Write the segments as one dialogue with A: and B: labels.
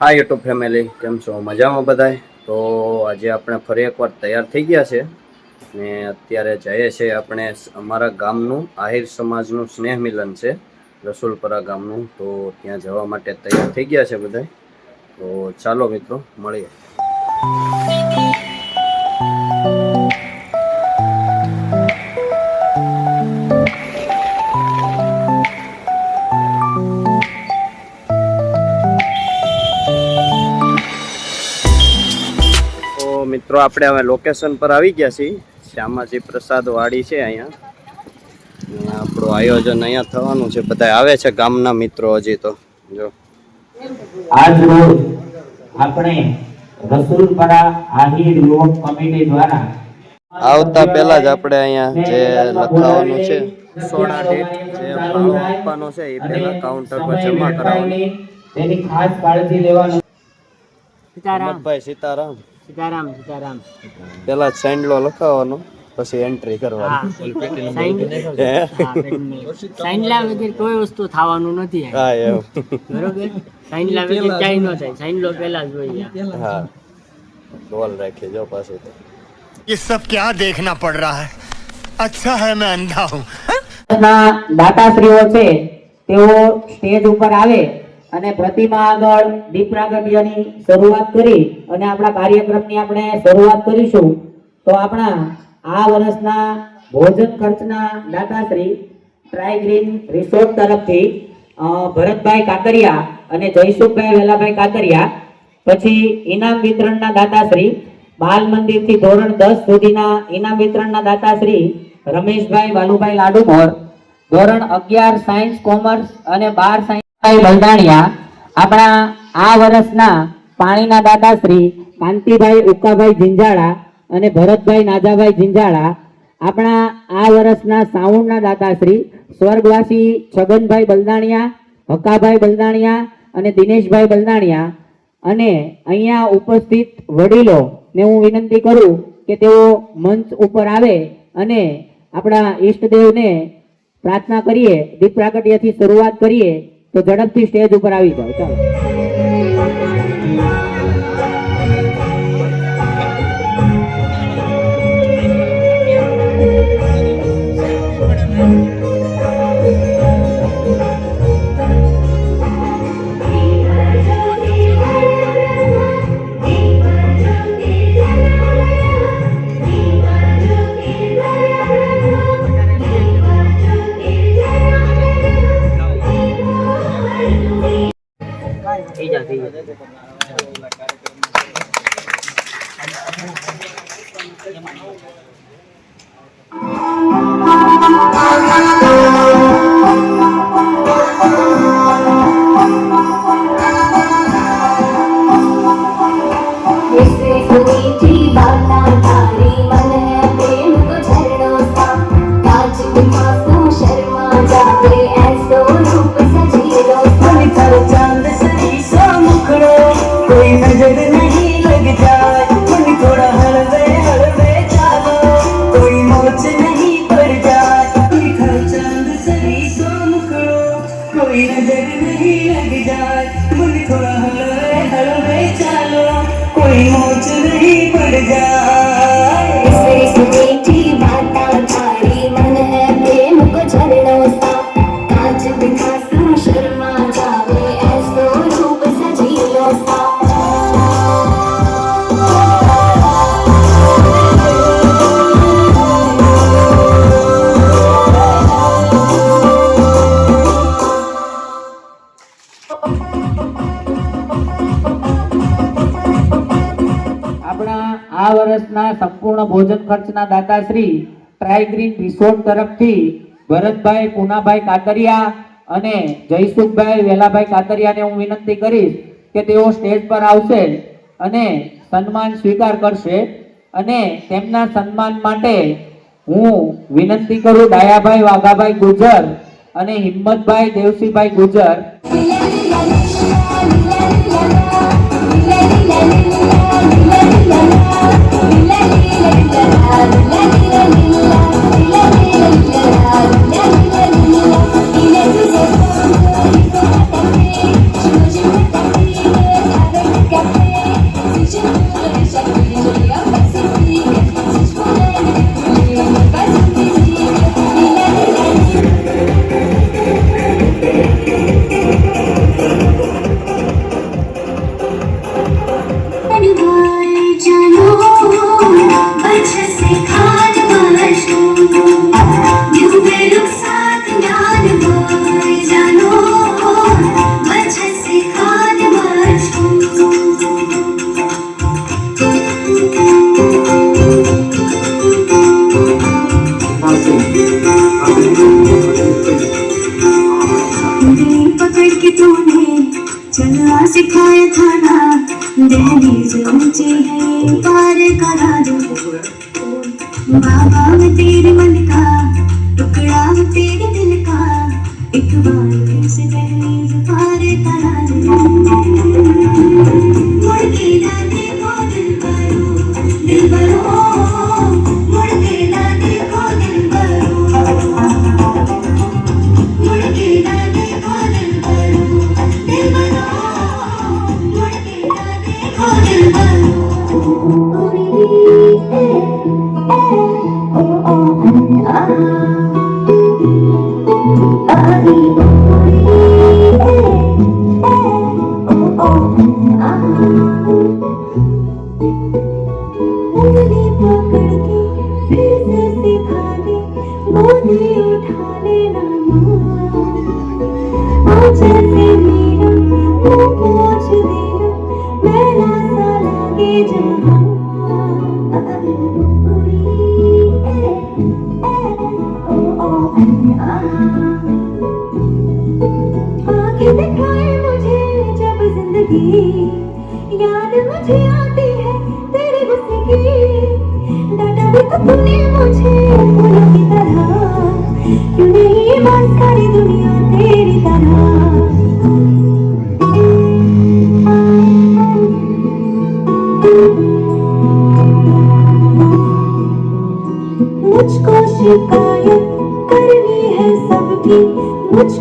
A: હા YouTube family, કેમ છો? મજામાં બધાય? તો આજે આપણે ફરી એકવાર તૈયાર થઈ ગયા છે ને અત્યારે જઈએ છીએ આપણે અમારા ગામનું, આહિર સમાજનું સ્નેહ મિલન છે, રસુલપરા ગામનું. તો ત્યાં જવા માટે તૈયાર થઈ ગયા છે બધાય. તો ચાલો મિત્રો, મળીએ. મિત્રો આપણે હવે લોકેશન પર આવી ગયા છીએ. શ્યામાજી પ્રસાદ વાડી છે અહીંયા. આપણું આયોજન અહીંયા થવાનું છે. બધા આવે છે ગામના મિત્રો હજી તો. જો.
B: આજ રોજ આપણે રસુલપરા આહિર યુવક કમિટી દ્વારા
A: આવતા પહેલા જ આપણે અહીંયા જે લખાવાનું છે સોડા ડેટ જે ભાવ આપવાનો છે એ પહેલા કાઉન્ટર પર જમા કરાવવાનું.
B: તેની ખાસ કાળજી લેવાનું.
C: સીતારામ.
A: ભાઈ સીતારામ.
C: સીતારામ સીતારામ
A: પેલા સેન્ડલો લખાવવાનો પછી એન્ટ્રી
C: હા
A: કરવાની
C: સાઈન
A: હે?
C: હા, પેટની. સાઈનલા વગર કોઈ વસ્તુ થવાનું નથી
A: હા એમ
C: બરોબર સાઈનલા વગર ક્યાંય ન થાય સાઈનલો પહેલા જ જોઈએ
A: હા બોલ રાખી જો પાછી તો
D: ये सब क्या देखना पड़ रहा है अच्छा है मैं अंधा हूँ
B: ના દાતાશ્રીઓ છે તેઓ સ્ટેજ ઉપર આવે અને પ્રતિમા આગળ દીપ શરૂઆત કરી અને આપણા કાર્યક્રમની આપણે શરૂઆત કરીશું. તો આપણા આ વર્ષના ભોજન ખર્ચના દાતાશ્રી ટ્રાય રિસોર્ટ તરફથી ભરતભાઈ કાકરિયા અને જયસુખભાઈ વેલાભાઈ કાકરિયા, પછી ઇનામ વિતરણના દાતાશ્રી, બાલ મંદિરથી ધોરણ દસ સુધીના ઇનામ વિતરણના દાતાશ્રી, રમેશભાઈ વાલુભાઈ લાડુમોર, ધોરણ અગિયાર સાયન્સ કોમર્સ અને બાર સાયન્સ બલદાણિયા આપણા આ વર્ષના પાણીના દાતાશ્રી કાંતિભાઈ ઉકાભાઈ ઝીંઝાળા અને ભરતભાઈ નાજાભાઈ ઝીંઝાળા આપણા આ વર્ષના સાઉન્ડના દાદાશ્રી સ્વર્ગવાસી છગનભાઈ બલદાણિયા હકાભાઈ બલદાણિયા અને દિનેશભાઈ બલદાણિયા અને અહીંયા ઉપસ્થિત વડીલો ને હું વિનંતી કરું કે તેઓ મંચ ઉપર આવે અને આપણા ઈષ્ટદેવને પ્રાર્થના કરીએ, દીપ પ્રાગટ્યથી શરૂઆત કરીએ. તો ઝડપથી સ્ટેજ ઉપર આવી જાઓ ચાલો. ભોજન ખર્ચના દાતાશ્રી ટ્રાયગ્રીન રિસોર્ટ તરફથી ભરતભાઈ, પૂનાભાઈ કાતરિયા અને જયસુખભાઈ વેલાભાઈ કાતરિયાને હું વિનંતી કરીશ કે તેઓ સ્ટેજ પર આવશે અને સન્માન સ્વીકાર કરશે અને તેમના સન્માન માટે હું વિનંતી કરું ડાયાભાઈ, વાઘાભાઈ ગુજર અને હિંમતભાઈ, દેવસીભાઈ ગુજર
E: la Yeah. लम्हा मैं तेरे मन का टुकड़ा हूँ तेरे दिल का एक बार फिर से दहलीज पार करा दे मुड़ के ना देखो दिल करो दिल करो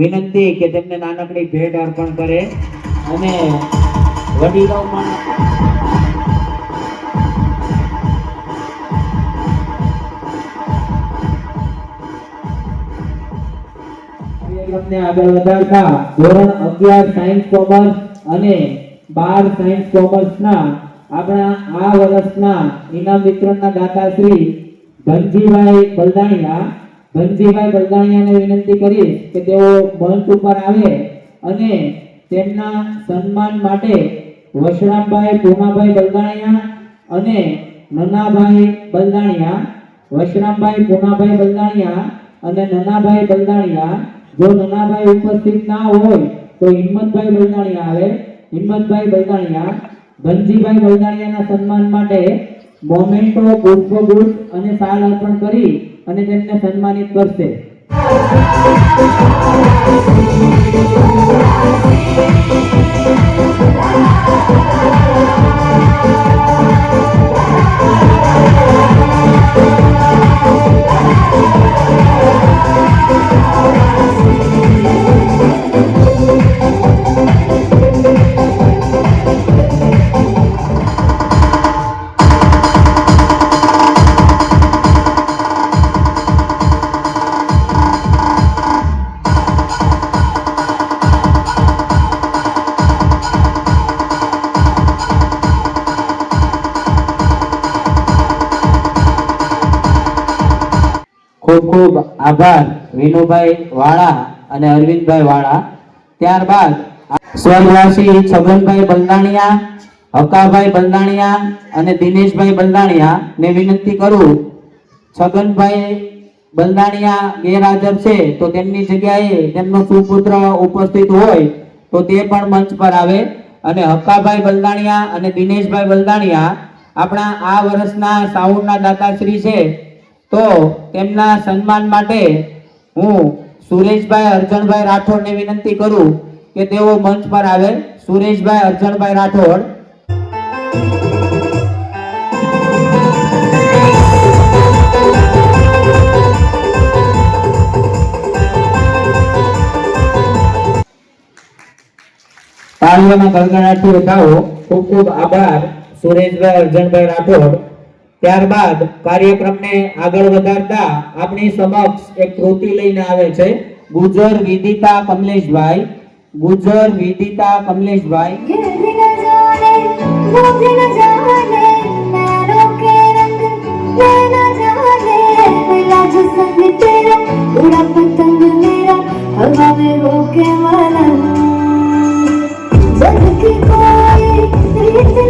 B: વિનંતી કે તેમને નાનકડી ભેટ અર્પણ કરે અને વડીલો પણ આગળ વધારતા ધોરણ અગિયાર સાયન્સ કોમર્સ અને બાર સાયન્સ કોમર્સના આપણા આ વર્ષના ઇનામ વિતરણના દાતા શ્રી ધનજીભાઈ બલદાણિયા ધનજીભાઈ બલદાણિયાને વિનંતી કરીશ કે તેઓ મંચ ઉપર આવે અને તેમના સન્માન માટે વશરામભાઈ પૂનાભાઈ બલદાણિયા અને નનાભાઈ બલદાણિયા વશરામભાઈ પૂનાભાઈ બલદાણિયા અને નનાભાઈ બલદાણિયા જો નનાભાઈ ઉપસ્થિત ના હોય તો હિંમતભાઈ બલદાણિયા આવે. હિંમતભાઈ બલદાણિયા ધનજીભાઈ બલદાણિયાના સન્માન માટે મોમેન્ટો, પુષ્પગુચ્છ અને સાલ અર્પણ કરી અને તેમને સન્માનિત કરશે. ખૂબ ખૂબ આભાર, વિનુભાઈ વાળા અને અરવિંદભાઈ વાળા. ત્યારબાદ સ્વર્ગવાસી છગનભાઈ બલદાણિયા, હકાભાઈ બલદાણિયા અને દિનેશભાઈ બલદાણિયા ને વિનંતી કરું, છગનભાઈ બલદાણિયા ગેરહાજર છે, તો તેમની જગ્યાએ તેમનો સુપુત્ર ઉપસ્થિત હોય, તો તે પણ મંચ પર આવે. અને હક્કાભાઈ બલદાણિયા અને દિનેશભાઈ બલદાણિયા આપણા આ વર્ષના સાઉન્ડના દાતાશ્રી છે તો તેમના સન્માન માટે હું સુરેશભાઈ અર્જણભાઈ રાઠોડને વિનંતી કરું કે તેઓ મંચ પર આવે. સુરેશભાઈ અર્જણભાઈ રાઠોડ. તાળીઓના ગળગળાટથી ઉઠાવો. ખૂબ ખૂબ આભાર સુરેશભાઈ અર્જણભાઈ રાઠોડ. ત્યારબાદ કાર્યક્રમને આગળ વધારતા આપણી સમક્ષ એક કૃતિ લઈને આવે છે. ગુજર વિદિતા કમલેશભાઈ ગુજર વિદિતા કમલેશભાઈ.
F: કોઈ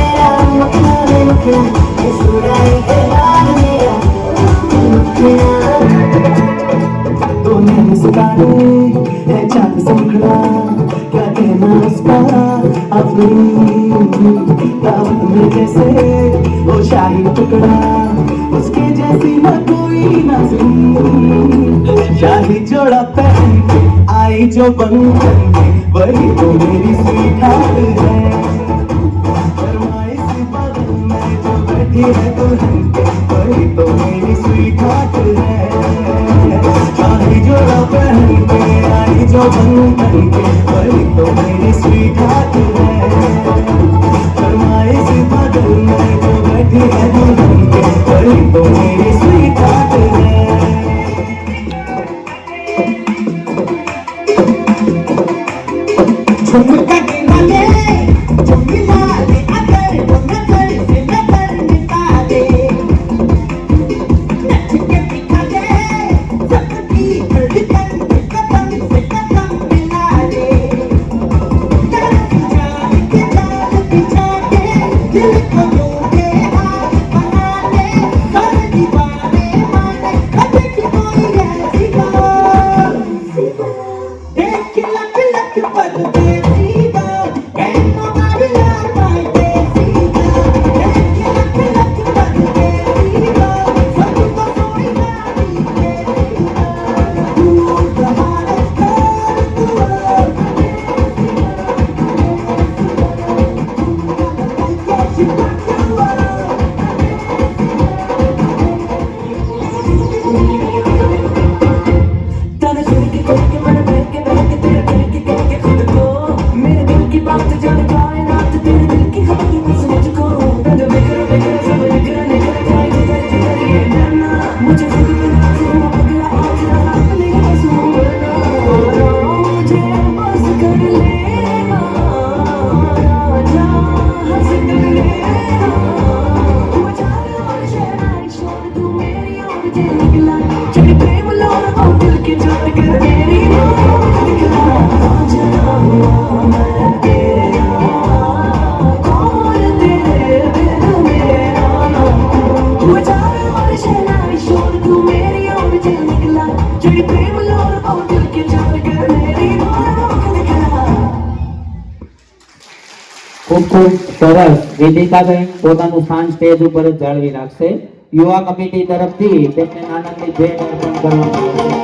F: संकड़ा क्या कहना उसका अपनी जैसे वो शाही टुकड़ा उसके जैसी ना कोई नजर शाही जोड़ा पहन के आई जो बनू वही तो मेरी स्वीकार है बैठी है दुल्हन वही तो मेरी स्वीट है शाही जोड़ा पहन के నిజం కంటే పరితో మేరీ స్వీకారు
B: ખૂબ ખૂબ સરસ વેદિકાબેન પોતાનું સ્થાન સ્ટેજ ઉપર જાળવી રાખશે. યુવા કમિટી તરફથી તેમને આનંદની ભેટ અર્પણ કરવામાં આવશે.